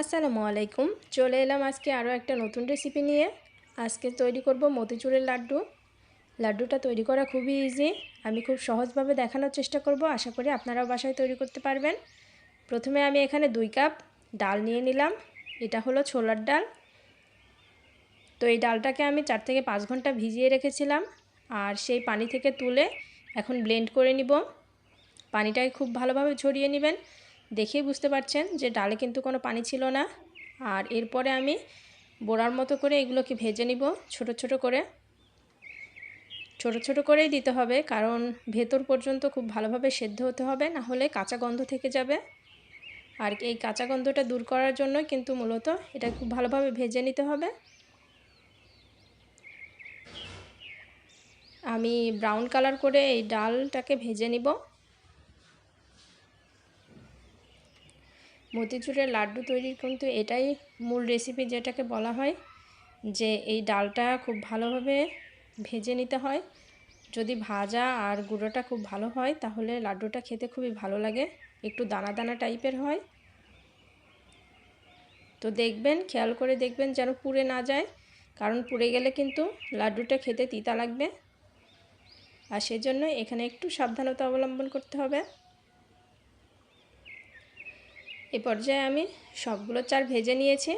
আসসালামু আলাইকুম। চলে এলাম আজকে আরও একটা নতুন রেসিপি নিয়ে। আজকে তৈরি করব মতিচুরের লাড্ডু। লাড্ডুটা তৈরি করা খুবই ইজি আমি খুব সহজভাবে দেখানোর চেষ্টা করব। আশা করি আপনারাও বাসায় তৈরি করতে পারবেন। প্রথমে আমি এখানে দুই কাপ ডাল নিয়ে নিলাম। এটা হলো ছোলার ডাল। তো এই ডালটাকে আমি চার থেকে পাঁচ ঘণ্টা ভিজিয়ে রেখেছিলাম। আর সেই পানি থেকে তুলে এখন ব্লেন্ড করে নিব। পানিটাকে খুব ভালোভাবে ঝরিয়ে নেবেন। দেখেই বুঝতে পারছেন যে ডালে কিন্তু কোনো পানি ছিল না। আর এরপরে আমি বোড়ার মতো করে এগুলোকে ভেজে নিব, ছোট ছোট করে। ছোট ছোট করেই দিতে হবে, কারণ ভেতর পর্যন্ত খুব ভালোভাবে সেদ্ধ হতে হবে, না হলে কাঁচা গন্ধ থেকে যাবে। আর এই কাঁচা গন্ধটা দূর করার জন্য কিন্তু মূলত এটা খুব ভালোভাবে ভেজে নিতে হবে। আমি ব্রাউন কালার করে এই ডালটাকে ভেজে নিব। মতিচুরের লাড্ডু তৈরির কিন্তু এটাই মূল রেসিপি যেটাকে বলা হয়, যে এই ডালটা খুব ভালোভাবে ভেজে নিতে হয়। যদি ভাজা আর গুঁড়োটা খুব ভালো হয়, তাহলে লাড্ডুটা খেতে খুবই ভালো লাগে। একটু দানা দানা টাইপের হয়। তো দেখবেন, খেয়াল করে দেখবেন যেন পুড়ে না যায়, কারণ পুড়ে গেলে কিন্তু লাড্ডুটা খেতে তিতা লাগবে। আর সেজন্য এখানে একটু সাবধানতা অবলম্বন করতে হবে। এ পর্যায়ে আমি সবগুলো চার ভেজে নিয়েছি।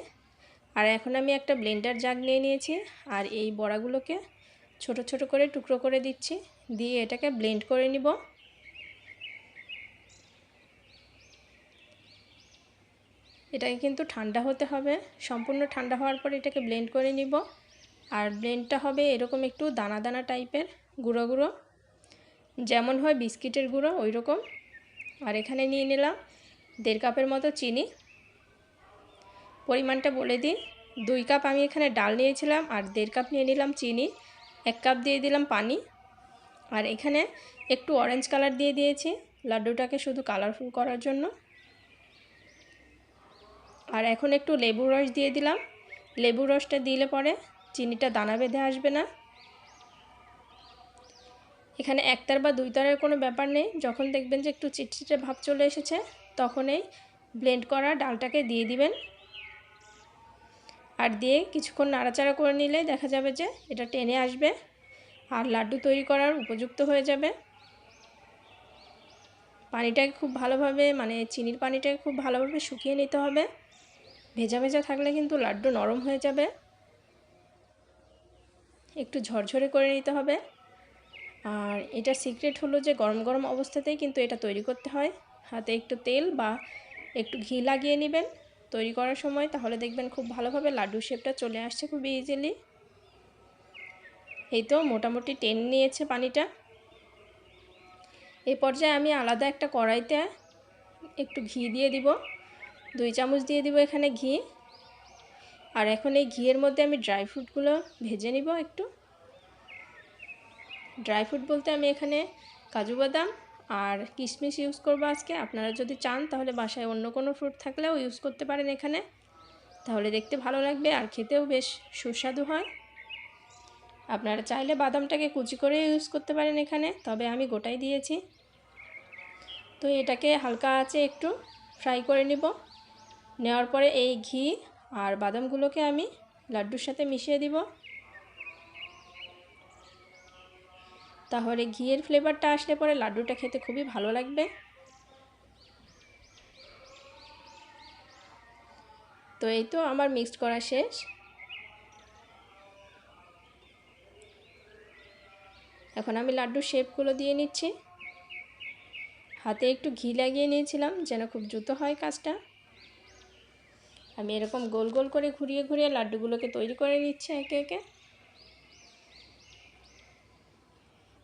আর এখন আমি একটা ব্লেন্ডার জাগ নিয়ে নিয়েছি। আর এই বড়াগুলোকে ছোট ছোট করে টুকরো করে দিচ্ছি। দিয়ে এটাকে ব্লেন্ড করে নিব। এটাকে কিন্তু ঠান্ডা হতে হবে। সম্পূর্ণ ঠান্ডা হওয়ার পর এটাকে ব্লেন্ড করে নিব। আর ব্লেন্ডটা হবে এরকম একটু দানা দানা টাইপের গুঁড়ো গুঁড়ো। যেমন হয় বিস্কিটের গুঁড়ো ওই রকম আর এখানে নিয়ে নিলাম দেড় কাপের মতো চিনি। পরিমাণটা বলে দিই দুই কাপ আমি এখানে ডাল নিয়েছিলাম আর দেড় কাপ নিয়ে নিলাম চিনি। এক কাপ দিয়ে দিলাম পানি। আর এখানে একটু অরেঞ্জ কালার দিয়ে দিয়েছি। লাড্ডুটাকে শুধু কালারফুল করার জন্য। আর এখন একটু লেবু রস দিয়ে দিলাম। লেবু রসটা দিলে পরে চিনিটা দানা বেঁধে আসবে না। এখানে একতার বা দুই তারের কোনো ব্যাপার নেই। যখন দেখবেন যে একটু চিটচিটে ভাব চলে এসেছে তখন এই ব্লেন্ড করা ডালটাকে দিয়ে দিবেন। আর দিয়ে কিছুক্ষণ নাড়াচাড়া করে নিলে দেখা যাবে যে এটা টেনে আসবে আর লাড্ডু তৈরি করার উপযুক্ত হয়ে যাবে। পানিটাকে খুব ভালোভাবে মানে চিনির পানিটাকে খুব ভালোভাবে শুকিয়ে নিতে হবে। ভেজা ভেজা থাকলে কিন্তু লাড্ডু নরম হয়ে যাবে। একটু ঝরঝরে করে নিতে হবে। আর এটা সিক্রেট হলো যে গরম গরম অবস্থাতেই কিন্তু এটা তৈরি করতে হয়। হাতে একটু তেল বা একটু ঘি লাগিয়ে নেবেন তৈরি করার সময়। তাহলে দেখবেন খুব ভালোভাবে লাড্ডু শেপটা চলে আসছে খুব ইজিলি এই তো মোটামুটি টেন নিয়েছে পানিটা। এই পর্যায়ে আমি আলাদা একটা কড়াইতে একটু ঘি দিয়ে দিব। দুই চামচ দিয়ে দিব এখানে ঘি। আর এখন এই ঘিয়ের মধ্যে আমি ড্রাই ফ্রুটগুলো ভেজে নিব একটু। ড্রাই ফ্রুট বলতে আমি এখানে কাজু বাদাম আর কিশমিশ ইউজ করব আজকে। আপনারা যদি চান, তাহলে বাসায় অন্য কোনো ফ্রুট থাকলেও ইউজ করতে পারেন এখানে। তাহলে দেখতে ভালো লাগবে আর খেতেও বেশ সুস্বাদু হয়। আপনারা চাইলে বাদামটাকে কুচি করে ইউজ করতে পারেন এখানে, তবে আমি গোটাই দিয়েছি। তো এটাকে হালকা আছে একটু ফ্রাই করে নেব। নেওয়ার পরে এই ঘি আর বাদামগুলোকে আমি লাড্ডুর সাথে মিশিয়ে দিব। তাহলে ঘিয়ের ফ্লেভারটা আসলে পরে লাড্ডুটা খেতে খুবই ভালো লাগবে। তো এই তো আমার মিক্সড করা শেষ। এখন আমি লাড্ডুর শেপগুলো দিয়ে নিচ্ছি। হাতে একটু ঘি লাগিয়ে নিয়েছিলাম যেন খুব দ্রুত হয় কাজটা। আমি এরকম গোল গোল করে ঘুরিয়ে ঘুরিয়ে লাড্ডুগুলোকে তৈরি করে নিচ্ছি একে একে।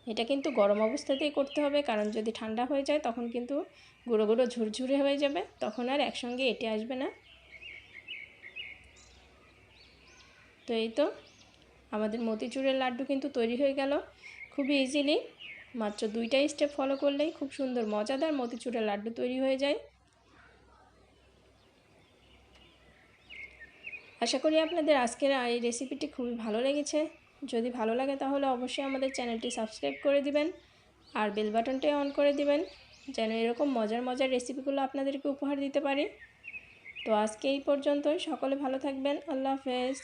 এটা কিন্তু গরম অবস্থাতেই করতে হবে। কারণ যদি ঠান্ডা হয়ে যায়, তখন কিন্তু গুঁড়ো গুঁড়ো ঝুরঝুরে হয়ে যাবে। তখন আর একসঙ্গে এটে আসবে না। তো এই তো, আমাদের মতিচুরের লাড্ডু কিন্তু তৈরি হয়ে গেল। খুবই ইজিলি মাত্র দুইটাই স্টেপ ফলো করলেই খুব সুন্দর, মজাদার মতিচুরের লাড্ডু তৈরি হয়ে যায়। আশা করি আপনাদের আজকের এই রেসিপিটি খুবই ভালো লেগেছে। যদি ভালো লাগে তাহলে অবশ্যই আমাদের চ্যানেলটি সাবস্ক্রাইব করে দিবেন আর বেল বাটনটাই অন করে দিবেন যেন এরকম মজার মজার রেসিপিগুলো আপনাদেরকে উপহার দিতে পারি। তো আজকে এই পর্যন্তই। সকলে ভালো থাকবেন। আল্লাহ হাফেজ।